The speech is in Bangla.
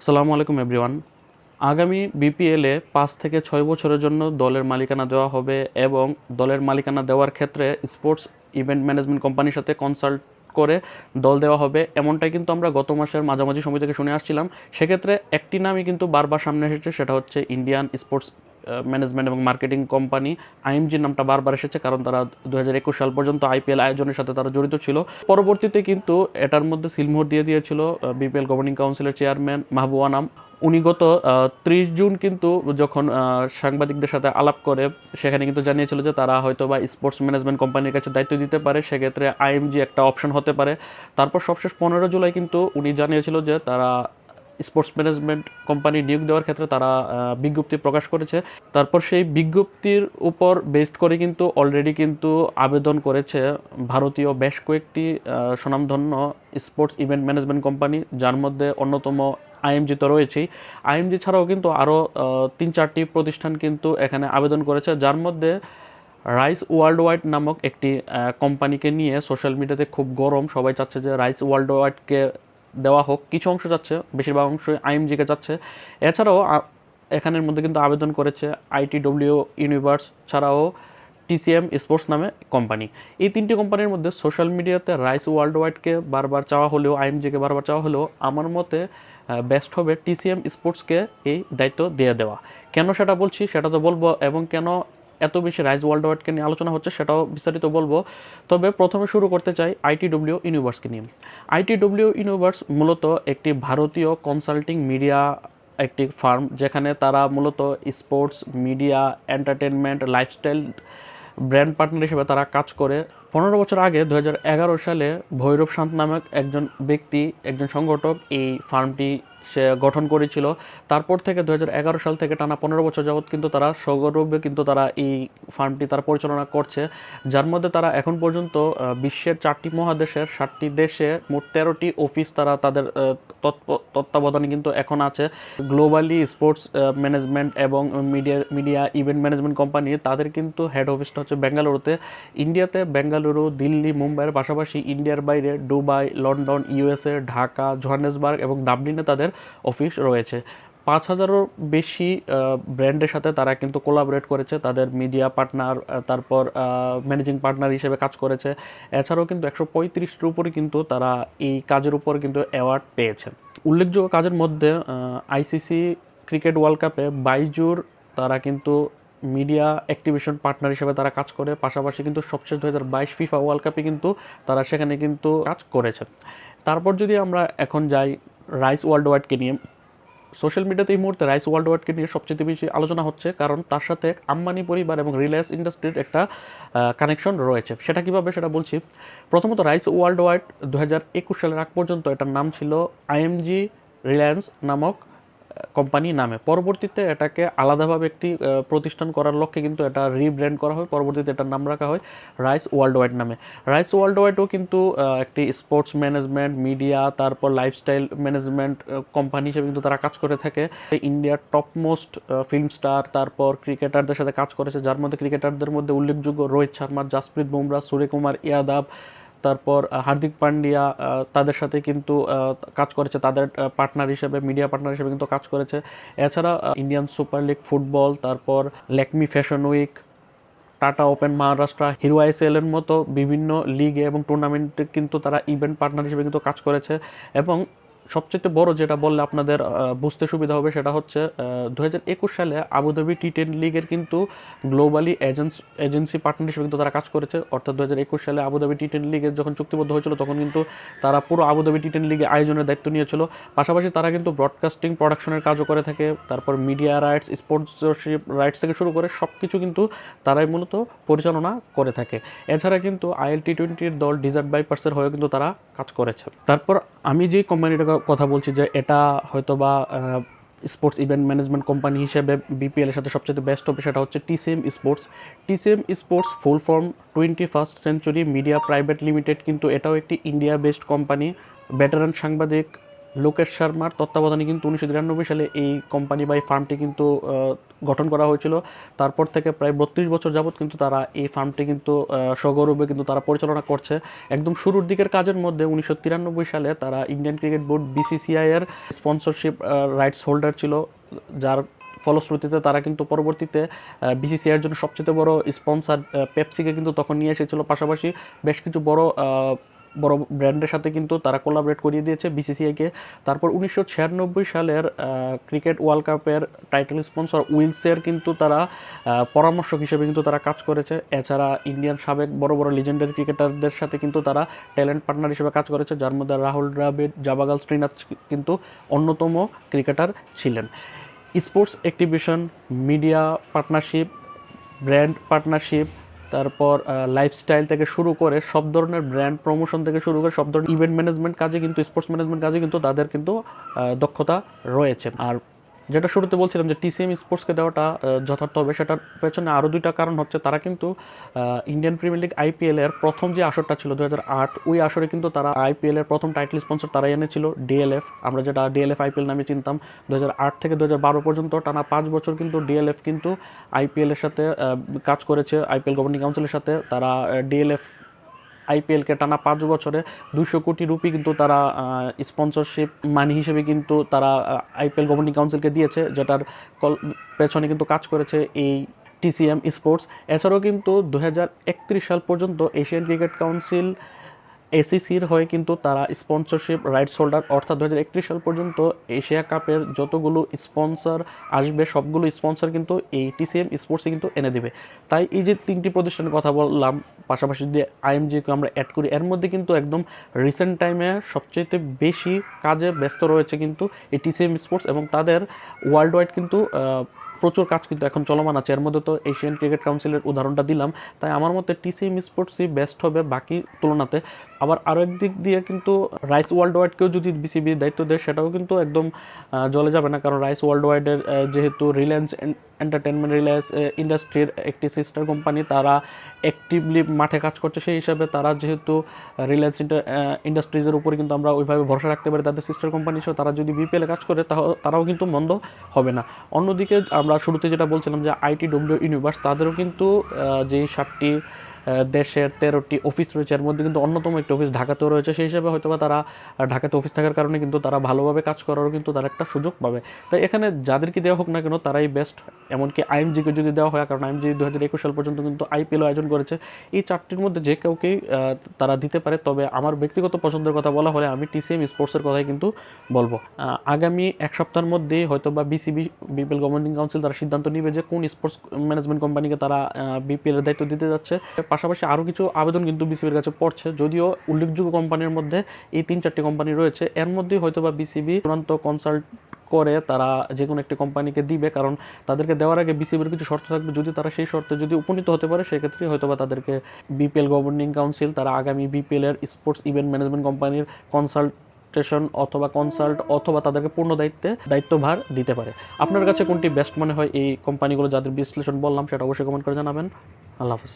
আসসালামু আলাইকুম এভরিওয়ান আগামী বিপিএলে পাঁচ থেকে ছয় বছরের জন্য দলের মালিকানা দেওয়া হবে এবং দলের মালিকানা দেওয়ার ক্ষেত্রে স্পোর্টস ইভেন্ট ম্যানেজমেন্ট কোম্পানির সাথে কনসাল্ট করে দল দেওয়া হবে। এমনটাই কিন্তু আমরা গত মাসের মাঝামাঝি সময় থেকে শুনে আসছিলাম। সেক্ষেত্রে একটি নামই কিন্তু বারবার সামনে এসেছে, সেটা হচ্ছে ইন্ডিয়ান স্পোর্টস ম্যানেজমেন্ট এবং মার্কেটিং কোম্পানি আইএমজি নামটা বারবার এসেছে, কারণ তারা দু হাজার একুশ সাল পর্যন্ত আইপিএল আয়োজনের সাথে তারা জড়িত ছিল। পরবর্তীতে কিন্তু এটার মধ্যে সিলমোহর দিয়ে দিয়েছিল বিপিএল গভর্নিং কাউন্সিলের চেয়ারম্যান মাহবুব নাম। উনি গত ত্রিশ জুন কিন্তু যখন সাংবাদিকদের সাথে আলাপ করে, সেখানে কিন্তু জানিয়েছিল যে তারা হয়তো বা স্পোর্টস ম্যানেজমেন্ট কোম্পানির কাছে দায়িত্ব দিতে পারে, সেক্ষেত্রে আইএমজি একটা অপশন হতে পারে। তারপর সবশেষ পনেরো জুলাই কিন্তু উনি জানিয়েছিল যে তারা স্পোর্টস ম্যানেজমেন্ট কোম্পানি নিয়োগ দেওয়ার ক্ষেত্রে তারা বিজ্ঞপ্তি প্রকাশ করেছে। তারপর সেই বিজ্ঞপ্তির উপর বেসড করে কিন্তু অলরেডি কিন্তু আবেদন করেছে ভারতীয় বেশ কয়েকটি স্বনামধন্য স্পোর্টস ইভেন্ট ম্যানেজমেন্ট কোম্পানি, যার মধ্যে অন্যতম আইএমজি তো রয়েছেই। আইএমজি ছাড়াও কিন্তু আরও তিন চারটি প্রতিষ্ঠান কিন্তু এখানে আবেদন করেছে, যার মধ্যে রাইস ওয়ার্ল্ড ওয়াইড নামক একটি কোম্পানিকে নিয়ে সোশ্যাল মিডিয়াতে খুব গরম, সবাই চাচ্ছে যে রাইস ওয়ার্ল্ড ওয়াইডকে দেওয়া হোক, কিছু অংশ যাচ্ছে, বেশিরভাগ অংশই আইএমজিকে যাচ্ছে। এছাড়াও এখানের মধ্যে কিন্তু আবেদন করেছে আইটিডব্লিউ ইউনিভার্স ছাড়াও টিসিএম স্পোর্টস নামে কোম্পানি। এই তিনটি কোম্পানির মধ্যে সোশ্যাল মিডিয়াতে রাইস ওয়ার্ল্ড ওয়াইডকে বারবার চাওয়া হলেও, আইএমজিকে বারবার চাওয়া হলেও আমার মতে বেস্ট হবে টিসিএম স্পোর্টসকে এই দায়িত্ব দিয়ে দেওয়া। কেন সেটা বলছি সেটা তো বলব, এবং কেন এত বেশি রাইজ ওয়ার্ল্ড ওয়াইডকে নিয়ে আলোচনা হচ্ছে সেটাও বিস্তারিত বলব। তবে প্রথমে শুরু করতে চাই আইটিডব্লিউ ইউনিভার্সকে নিয়ে। আইটিডব্লিউ ইউনিভার্স মূলত একটি ভারতীয় কনসাল্টিং মিডিয়া একটি ফার্ম যেখানে তারা মূলত sports media entertainment lifestyle brand partner হিসেবে তারা কাজ করে। পনেরো বছর আগে দু হাজার এগারো সালে ভৈরব শান্ত নামক একজন ব্যক্তি, একজন সংগঠক এই ফার্মটি সে গঠন করেছিল। তারপর থেকে দু হাজার এগারো সাল থেকে টানা পনেরো বছর যাবৎ কিন্তু তারা সগৌরবে কিন্তু তারা এই ফার্মটি তারা পরিচালনা করছে। যার মধ্যে তারা এখন পর্যন্ত বিশ্বের চারটি মহাদেশের ষাটটি দেশে মোট তেরোটি অফিস তারা তাদের তত্ত্বাবধানে কিন্তু এখন আছে। গ্লোবালি স্পোর্টস ম্যানেজমেন্ট এবং media media event management company, তাদের কিন্তু হেড অফিসটা হচ্ছে বেঙ্গালুরুতে ইন্ডিয়াতে বেঙ্গালুরু দিল্লি, মুম্বাইয়ের পাশাপাশি ইন্ডিয়ার বাইরে Dubai, London, USA, Dhaka, Johannesburg এবং ডাবলিনে তাদের অফিস রয়েছে। পাঁচ হাজারও বেশি ব্র্যান্ডের সাথে তারা কিন্তু কোলাবরেট করেছে। তাদের মিডিয়া পার্টনার তারপর ম্যানেজিং পার্টনার হিসেবে কাজ করেছে। এছাড়াও কিন্তু একশো পঁয়ত্রিশটির উপরে কিন্তু তারা এই কাজের উপর কিন্তু অ্যাওয়ার্ড পেয়েছেন উল্লেখযোগ্য কাজের মধ্যে আইসিসি ক্রিকেট ওয়ার্ল্ড কাপে বাইজুর তারা কিন্তু মিডিয়া অ্যাক্টিভিশন পার্টনার হিসেবে তারা কাজ করে। পাশাপাশি কিন্তু সবশেষ দু হাজার বাইশ ফিফা ওয়ার্ল্ড কাপে কিন্তু তারা সেখানে কিন্তু কাজ করেছে। তারপর যদি আমরা এখন যাই রাইস ওয়ার্ল্ড ওয়াইডকে নিয়ে সোশ্যাল মিডিয়াতে এই মুহূর্তে রাইস ওয়ার্ল্ড ওয়াইডকে নিয়ে সবচেয়ে বেশি আলোচনা হচ্ছে, কারণ তার সাথে আম্বানি পরিবার এবং রিলায়েন্স ইন্ডাস্ট্রির একটা কানেকশন রয়েছে। সেটা কীভাবে সেটা বলছি। প্রথমত রাইস ওয়ার্ল্ড ওয়াইড দু হাজার একুশ সালের আগ পর্যন্ত এটার নাম ছিল আইএমজি রিলায়েন্স নামক কোম্পানি নামে। পরবর্তীতে এটাকে আলাদাভাবে একটি প্রতিষ্ঠান করার লক্ষ্যে কিন্তু এটা রিব্র্যান্ড করা হয়। পরবর্তীতে এটার নাম রাখা হয় রাইস ওয়ার্ল্ড ওয়াইড নামে। রাইস ওয়ার্ল্ড ওয়াইডও কিন্তু একটি স্পোর্টস ম্যানেজমেন্ট মিডিয়া তারপর লাইফস্টাইল ম্যানেজমেন্ট কোম্পানি হিসেবে কিন্তু তারা কাজ করে থাকে। ইন্ডিয়ার টপ মোস্ট ফিল্ম স্টার তারপর ক্রিকেটারদের সাথে কাজ করেছে। যার মধ্যে ক্রিকেটারদের মধ্যে উল্লেখযোগ্য রোহিত শর্মা, জাসপ্রীত বুমরা সূর্যকুমার ইয়াদাব তারপর হার্দিক পান্ডিয়া তাদের সাথে কিন্তু কাজ করেছে, তাদের পার্টনার হিসেবে মিডিয়া পার্টনার হিসেবে কিন্তু কাজ করেছে। এছাড়া ইন্ডিয়ান সুপার লিগ ফুটবল তারপর Lakme fashion week Tata open Maharashtra Hero ISL এর মতো বিভিন্ন লিগে এবং টুর্নামেন্টে কিন্তু তারা ইভেন্ট পার্টনার হিসেবে কিন্তু কাজ করেছে। এবং সবচেয়ে বড় যেটা বললে আপনাদের বুঝতে সুবিধা হবে সেটা হচ্ছে দু একুশ সালে আবুধাবি টি টেন লিগের কিন্তু গ্লোবালি এজেন্স, এজেন্সি পার্টনার হিসেবে কিন্তু তারা কাজ করেছে। অর্থাৎ দু একুশ সালে আবুধাবি টি টেন লিগের যখন চুক্তিবদ্ধ হয়েছিল তখন কিন্তু তারা পুরো আবুধাবি টি টেন লিগে আয়োজনের দায়িত্ব নিয়েছিল। পাশাপাশি তারা কিন্তু ব্রডকাস্টিং প্রোডাকশনের কাজও করে থাকে, তারপর মিডিয়া রাইটস স্পোর্টসশিপ রাইটস থেকে শুরু করে সব কিছু কিন্তু তারাই মূলত পরিচালনা করে থাকে। এছাড়া কিন্তু আইএল টি টোয়েন্টির দল ডিজার্ট বাইপার্সের হয়েও কিন্তু তারা কাজ করেছে। তারপর আমি যে কোম্পানিটার কথা বলছি যে এটা হয়তো বা স্পোর্টস ইভেন্ট ম্যানেজমেন্ট কোম্পানি হিসেবে বিপিএলের সাথে সবচেয়ে বেস্ট হবে সেটা হচ্ছে TCM sports TCM sports full form twenty first century media private limited কিন্তু এটাও একটি ইন্ডিয়া বেসড কোম্পানি ভেটারান সাংবাদিক লোকেশ শর্মার তত্ত্বাবধানে কিন্তু উনিশশো তিরানব্বই সালে এই কোম্পানি বা এই ফার্মটি কিন্তু গঠন করা হয়েছিল। তারপর থেকে প্রায় বত্রিশ বছর যাবৎ কিন্তু তারা এই ফার্মটি কিন্তু সগৌরবে কিন্তু তারা পরিচালনা করছে। একদম শুরুর দিকের কাজের মধ্যে উনিশশো তিরানব্বই সালে তারা ইন্ডিয়ান ক্রিকেট বোর্ড বিসিসিআই এর স্পন্সরশিপ রাইটস হোল্ডার ছিল। যার ফলশ্রুতিতে তারা কিন্তু পরবর্তীতে বিসিসিআই এর জন্য সবচেয়ে বড় স্পন্সার পেপসিকে কিন্তু তখন নিয়ে এসেছিল। পাশাপাশি বেশ কিছু বড় বড় ব্র্যান্ডের সাথে কিন্তু তারা কোলাবরেট করিয়ে দিয়েছে বিসিসিআইকে তারপর উনিশশো ছিয়ানব্বই সালের ক্রিকেট ওয়ার্ল্ড কাপের টাইটেল স্পন্সর উইলসের কিন্তু তারা পরামর্শক হিসেবে কিন্তু তারা কাজ করেছে। এছাড়া ইন্ডিয়ান সাবেক বড় বড় লিজেন্ডারি ক্রিকেটারদের সাথে কিন্তু তারা ট্যালেন্ট পার্টনার হিসেবে কাজ করেছে, যার মধ্যে রাহুল দ্রাবিড় জাবাগাল শ্রীনাথ কিন্তু অন্যতম ক্রিকেটার ছিলেন। Sports activation media partnership brand partnership তারপর লাইফস্টাইল থেকে শুরু করে সব ধরনের ব্র্যান্ড প্রমোশন থেকে শুরু করে সব ধরনের ইভেন্ট ম্যানেজমেন্ট কাজে কিন্তু স্পোর্টস ম্যানেজমেন্ট কাজে কিন্তু তাদের কিন্তু দক্ষতা রয়েছে। আর যেটা শুরুতে বলছিলাম যে টিসিএম স্পোর্টসকে দেওয়াটা যথার্থ হবে, সেটার পেছনে আরও দুইটা কারণ হচ্ছে তারা কিন্তু ইন্ডিয়ান প্রিমিয়ার লিগ আইপিএল এর প্রথম যে আসরটা ছিল দু হাজার আট, ওই আসরে কিন্তু তারা আইপিএল এর প্রথম টাইটেল স্পন্সর তারাই এনেছিল ডিএলএফ আমরা যেটা ডিএলএফ আইপিএল নামে চিনতাম দু হাজার আট থেকে দু হাজার বারো পর্যন্ত টানা পাঁচ বছর কিন্তু ডিএলএফ কিন্তু আইপিএল এর সাথে কাজ করেছে আইপিএল গভর্নিং কাউন্সিলের সাথে, তারা ডিএলএফ আইপিএলকে টানা পাঁচ বছরে দুশো কোটি রুপি কিন্তু তারা স্পন্সরশিপ মানি হিসেবে কিন্তু তারা আইপিএল গভর্নিং কাউন্সিলকে দিয়েছে, যেটার পেছনে কিন্তু কাজ করেছে এই টিসিএম স্পোর্টস এছাড়াও কিন্তু দু হাজার একত্রিশ সাল পর্যন্ত এশিয়ান ক্রিকেট কাউন্সিল এসিসির হয়ে কিন্তু তারা স্পন্সরশিপ রাইটস হোল্ডার অর্থাৎ দু হাজার একত্রিশ সাল পর্যন্ত এশিয়া কাপের যতগুলো স্পন্সর আসবে, সবগুলো স্পন্সর কিন্তু এই টিসিএম স্পোর্টসে কিন্তু এনে দেবে। তাই এই যে তিনটি প্রতিষ্ঠানের কথা বললাম, পাশাপাশি যদি আইএমজিকে আমরা অ্যাড করি, এর মধ্যে কিন্তু একদম রিসেন্ট টাইমে সবচেয়ে বেশি কাজে ব্যস্ত রয়েছে কিন্তু এই টিসিএম স্পোর্টস এবং তাদের ওয়ার্ল্ড ওয়াইড কিন্তু প্রচুর কাজ কিন্তু এখন চলমান আছে। এর মধ্যে তো এশিয়ান ক্রিকেট কাউন্সিলের উদাহরণটা দিলাম। তাই আমার মতে টিসিএম স্পোর্টসই বেস্ট হবে বাকি তুলনাতে। আবার আরও একদিক দিয়ে কিন্তু রাইস ওয়ার্ল্ড ওয়াইডকেও যদি বিসিবি দায়িত্ব দেয়, সেটাও কিন্তু একদম জলে যাবে না। কারণ রাইস ওয়ার্ল্ড ওয়াইডের যেহেতু রিলায়েন্স এন্টারটেনমেন্ট রিলায়েন্স ইন্ডাস্ট্রির একটি সিস্টার কোম্পানি তারা অ্যাক্টিভলি মাঠে কাজ করছে, সেই হিসাবে তারা যেহেতু রিলায়েন্স ইন্ডাস্ট্রিজের উপরে কিন্তু আমরা ওইভাবে ভরসা রাখতে পারি। তাদের সিস্টার কোম্পানি হিসেবে তারা যদি বিপিএলে কাজ করে তারাও কিন্তু মন্দ হবে না। অন্যদিকে আমরা শুরুতে যেটা বলছিলাম যে আইটি ডব্লিউ ইউনিভার্স তাদেরও কিন্তু আহ, যে সাতটি দেশের তেরোটি অফিস রয়েছে। এর মধ্যে কিন্তু অন্যতম একটি অফিস ঢাকাতেও রয়েছে। সেই হিসাবে হয়তো বা তারা ঢাকাতে অফিস থাকার কারণে কিন্তু তারা ভালোভাবে কাজ করারও কিন্তু তারা একটা সুযোগ পাবে। তাই এখানে যাদেরকে দেওয়া হোক না কেন, তারাই বেস্ট এমনকি আইএমজিকে যদি দেওয়া হয়, কারণ আইএমজি দু হাজার একুশ সাল পর্যন্ত কিন্তু আইপিএল আয়োজন করেছে। এই চারটির মধ্যে যে কাউকেই তারা দিতে পারে, তবে আমার ব্যক্তিগত পছন্দের কথা বলা হলে আমি টিসিএম স্পোর্টসের কথাই কিন্তু বলব। আগামী এক সপ্তাহের মধ্যেই হয়তো বা বিসিবি বিপিএল গভর্নিং কাউন্সিল তারা সিদ্ধান্ত নিবে যে কোন স্পোর্টস ম্যানেজমেন্ট কোম্পানিকে তারা বিপিএল এর দায়িত্ব দিতে যাচ্ছে। পাশাপাশি আরও কিছু আবেদন কিন্তু বিসিবির কাছে পড়ছে। যদিও উল্লেখযোগ্য কোম্পানির মধ্যে এই তিন চারটি কোম্পানি রয়েছে। এর মধ্যেই হয়তো বা বিসিবি চূড়ান্ত কনসাল্ট করে, তারা যে কোনো একটি কোম্পানিকে দিবে, কারণ তাদেরকে দেওয়ার আগে বিসিবির কিছু শর্ত থাকবে। যদি তারা সেই শর্তে যদি উপনীত হতে পারে, সেক্ষেত্রে হয়তো বা তাদেরকে বিপিএল গভর্নিং কাউন্সিল তারা আগামী বিপিএল এর স্পোর্টস ইভেন্ট ম্যানেজমেন্ট কোম্পানির কনসালটেশন অথবা কনসাল্ট অথবা তাদেরকে পূর্ণ দায়িত্বে দায়িত্বভার দিতে পারে। আপনার কাছে কোনটি বেস্ট মনে হয় এই কোম্পানিগুলো যাদের বিশ্লেষণ বললাম, সেটা অবশ্যই কমেন্ট করে জানাবেন। আল্লাহ হাফিজ।